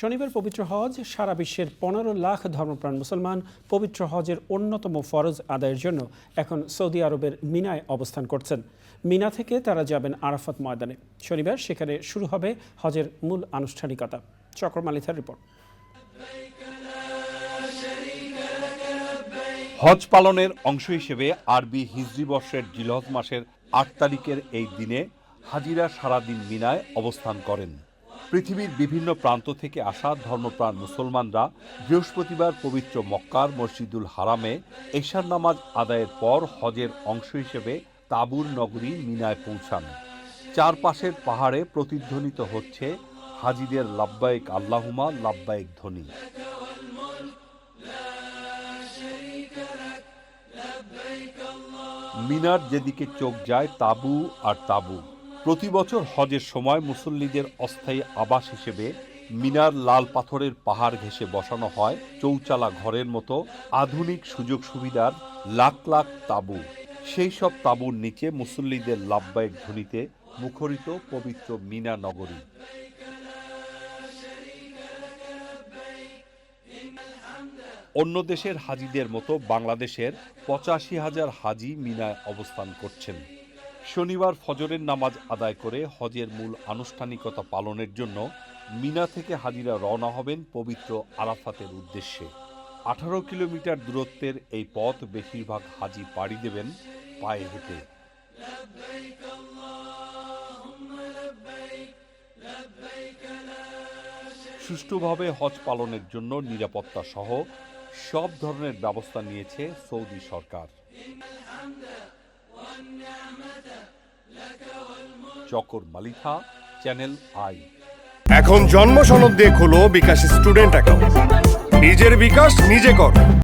শনিবার পবিত্র হজ, সারা বিশ্বের পনেরো লাখ ধর্মপ্রাণ মুসলমান পবিত্র হজের অন্যতম ফরজ আদায়ের জন্য এখন সৌদি আরবের মিনায় অবস্থান করছেন। মিনা থেকে তারা যাবেন আরাফাত ময়দানে। শনিবার সেখানে শুরু হবে হজের মূল আনুষ্ঠানিকতা। চক্রমালিথার রিপোর্ট। হজ পালনের অংশ হিসেবে আরবি হিজরি বর্ষের জিলহজ মাসের আট তারিখের এই দিনে হাজিরা সারাদিন মিনায় অবস্থান করেন। পৃথিবীর বিভিন্ন প্রান্ত থেকে আসা ধর্মপ্রাণ মুসলমানরা বৃহস্পতিবার পবিত্র মক্কার মসজিদুল হারামে এশার নামাজ আদায়ের পর হজের অংশ হিসেবে তাবুর নগরী মিনায় পৌঁছান। চারপাশের পাহাড়ে প্রতিধ্বনিত হচ্ছে হাজিদের লাব্বাইক আল্লাহুমা লাব্বাইক ধ্বনি। মিনার যেদিকে চোখ যায় তাবু আর তাবু। প্রতি বছর হজের সময় মুসল্লিদের অস্থায়ী আবাস হিসেবে মিনার লাল পাথরের পাহাড় ঘেঁষে বসানো হয় চৌচালা ঘরের মতো আধুনিক সুযোগ সুবিধার লাখ লাখ তাবু। সেই সব তাবুর নিচে মুসল্লিদের লাভবায়ক ধ্বনিতে মুখরিত পবিত্র মিনা নগরী। অন্য দেশের হাজিদের মতো বাংলাদেশের পঁচাশি হাজার হাজি মিনায় অবস্থান করছেন। শনিবার ফজরের নামাজ আদায় করে হজের মূল আনুষ্ঠানিকতা পালনের জন্য মিনা থেকে হাজিরা রওনা হবেন পবিত্র আরাফাতের উদ্দেশ্যে। আঠারো কিলোমিটার দূরত্বের এই পথ বেশিরভাগ হাজি পাড়ি দেবেন পায়ে হেঁটে। সুষ্ঠুভাবে হজ পালনের জন্য নিরাপত্তা সহ সব ধরনের ব্যবস্থা নিয়েছে Saudi Sarkar. Chakor Malitha, channel I. এখন জন্ম সনদ দিয়ে বিকাশ স্টুডেন্ট অ্যাকাউন্ট। নিজের বিকাশ নিজে কর।